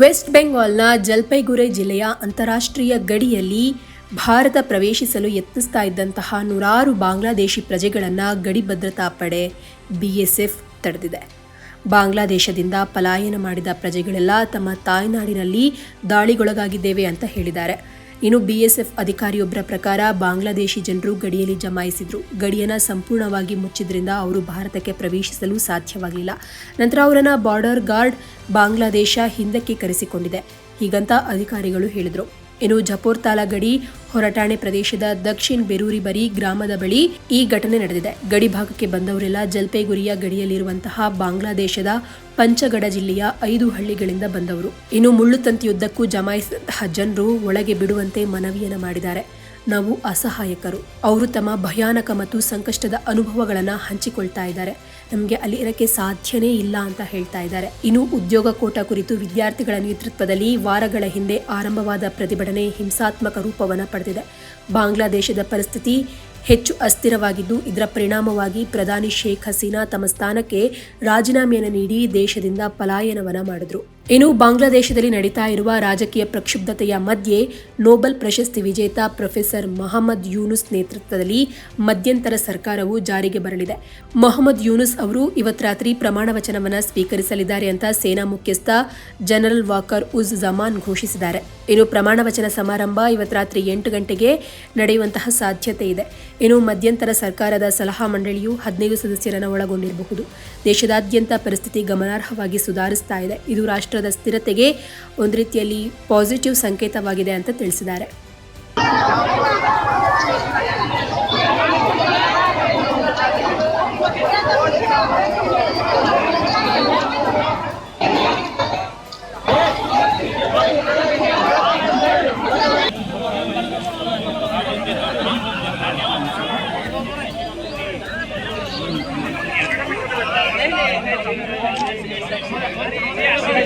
West ಬೆಂಗಾಲ್ನ ಜಲ್ಪೈಗುರೆ ಜಿಲ್ಲೆಯ ಅಂತಾರಾಷ್ಟ್ರೀಯ ಗಡಿಯಲ್ಲಿ ಭಾರತ ಪ್ರವೇಶಿಸಲು ಯತ್ನಿಸ್ತಾ ಇದ್ದಂತಹ ನೂರಾರು ಬಾಂಗ್ಲಾದೇಶಿ ಪ್ರಜೆಗಳನ್ನು ಗಡಿ ಭದ್ರತಾ ಪಡೆ ಬಿಎಸ್ಎಫ್ ತಡೆದಿದೆ. ಬಾಂಗ್ಲಾದೇಶದಿಂದ ಪಲಾಯನ ಮಾಡಿದ ಪ್ರಜೆಗಳೆಲ್ಲ ತಮ್ಮ ತಾಯ್ನಾಡಿನಲ್ಲಿ ದಾಳಿಗೊಳಗಾಗಿದ್ದೇವೆ ಅಂತ ಹೇಳಿದ್ದಾರೆ. ಇನ್ನು ಬಿಎಸ್ಎಫ್ ಅಧಿಕಾರಿಯೊಬ್ಬರ ಪ್ರಕಾರ ಬಾಂಗ್ಲಾದೇಶಿ ಜನರು ಗಡಿಯಲ್ಲಿ ಜಮಾಯಿಸಿದ್ರು. ಗಡಿಯನ್ನು ಸಂಪೂರ್ಣವಾಗಿ ಮುಚ್ಚಿದ್ರಿಂದ ಅವರು ಭಾರತಕ್ಕೆ ಪ್ರವೇಶಿಸಲು ಸಾಧ್ಯವಾಗಲಿಲ್ಲ. ನಂತರ ಅವರನ್ನು ಬಾರ್ಡರ್ ಗಾರ್ಡ್ ಬಾಂಗ್ಲಾದೇಶ ಹಿಂದಕ್ಕೆ ಕರೆಸಿಕೊಂಡಿದೆ. ಹೀಗಂತ ಅಧಿಕಾರಿಗಳು ಹೇಳಿದರು. ಇನ್ನು ಜಪೋರ್ತಾಲ ಗಡಿ ಹೊರಟಾಣೆ ಪ್ರದೇಶದ ದಕ್ಷಿಣ್ ಬೆರೂರಿ ಬರಿ ಗ್ರಾಮದ ಬಳಿ ಈ ಘಟನೆ ನಡೆದಿದೆ. ಗಡಿ ಭಾಗಕ್ಕೆ ಬಂದವರೆಲ್ಲ ಜಲ್ಪೈಗುರಿಯ ಗಡಿಯಲ್ಲಿರುವಂತಹ ಬಾಂಗ್ಲಾದೇಶದ ಪಂಚಗಡ ಜಿಲ್ಲೆಯ ಐದು ಹಳ್ಳಿಗಳಿಂದ ಬಂದವರು. ಇನ್ನು ಮುಳ್ಳುತಂತಿಯುದ್ದಕ್ಕೂ ಜಮಾಯಿಸಿದಂತಹ ಜನರು ಒಳಗೆ ಬಿಡುವಂತೆ ಮನವಿಯನ್ನು ಮಾಡಿದ್ದಾರೆ. ನಾವು ಅಸಹಾಯಕರು. ಅವರು ತಮ್ಮ ಭಯಾನಕ ಮತ್ತು ಸಂಕಷ್ಟದ ಅನುಭವಗಳನ್ನು ಹಂಚಿಕೊಳ್ತಾ ಇದ್ದಾರೆ. ನಮಗೆ ಅಲ್ಲಿ ಇರಕ್ಕೆ ಸಾಧ್ಯನೇ ಇಲ್ಲ ಅಂತ ಹೇಳ್ತಾ ಇದ್ದಾರೆ. ಇನ್ನು ಉದ್ಯೋಗ ಕೋಟ ಕುರಿತು ವಿದ್ಯಾರ್ಥಿಗಳ ನೇತೃತ್ವದಲ್ಲಿ ವಾರಗಳ ಹಿಂದೆ ಆರಂಭವಾದ ಪ್ರತಿಭಟನೆ ಹಿಂಸಾತ್ಮಕ ರೂಪವನ್ನು ಪಡೆದಿದೆ. ಬಾಂಗ್ಲಾದೇಶದ ಪರಿಸ್ಥಿತಿ ಹೆಚ್ಚು ಅಸ್ಥಿರವಾಗಿದ್ದು, ಇದರ ಪರಿಣಾಮವಾಗಿ ಪ್ರಧಾನಿ ಶೇಖ್ ಹಸೀನಾ ತಮ್ಮ ಸ್ಥಾನಕ್ಕೆ ರಾಜೀನಾಮೆಯನ್ನು ನೀಡಿ ದೇಶದಿಂದ ಪಲಾಯನವನ ಮಾಡಿದ್ರು. ಇನ್ನು ಬಾಂಗ್ಲಾದೇಶದಲ್ಲಿ ನಡೀತಾ ಇರುವ ರಾಜಕೀಯ ಪ್ರಕ್ಷುಬ್ಧತೆಯ ಮಧ್ಯೆ ನೋಬೆಲ್ ಪ್ರಶಸ್ತಿ ವಿಜೇತ ಪ್ರೊಫೆಸರ್ ಮೊಹಮ್ಮದ್ ಯೂನುಸ್ ನೇತೃತ್ವದಲ್ಲಿ ಮಧ್ಯಂತರ ಸರ್ಕಾರವು ಜಾರಿಗೆ ಬರಲಿದೆ. ಮೊಹಮ್ಮದ್ ಯೂನುಸ್ ಅವರು ಇವತ್ತು ರಾತ್ರಿ ಪ್ರಮಾಣ ವಚನವನ್ನು ಸ್ವೀಕರಿಸಲಿದ್ದಾರೆ ಅಂತ ಸೇನಾ ಮುಖ್ಯಸ್ಥ ಜನರಲ್ ವಾಕರ್ ಉಜ್ ಜಮಾನ್ ಘೋಷಿಸಿದ್ದಾರೆ. ಇನ್ನು ಪ್ರಮಾಣ ವಚನ ಸಮಾರಂಭ ಇವತ್ತು ರಾತ್ರಿ ಎಂಟು ಗಂಟೆಗೆ ನಡೆಯುವಂತಹ ಸಾಧ್ಯತೆ ಇದೆ. ಇನ್ನು ಮಧ್ಯಂತರ ಸರ್ಕಾರದ ಸಲಹಾ ಮಂಡಳಿಯು ಹದಿನೈದು ಸದಸ್ಯರನ್ನು ಒಳಗೊಂಡಿರಬಹುದು. ದೇಶದಾದ್ಯಂತ ಪರಿಸ್ಥಿತಿ ಗಮನಾರ್ಹವಾಗಿ ಸುಧಾರಿಸ್ತಾ ಇದೆ. ಇದು ರಾಷ್ಟ್ರದ ಸ್ಥಿರತೆಗೆ ಒಂದು ರೀತಿಯಲ್ಲಿ ಪಾಸಿಟಿವ್ ಸಂಕೇತವಾಗಿದೆ ಅಂತ ತಿಳಿಸಿದ್ದಾರೆ.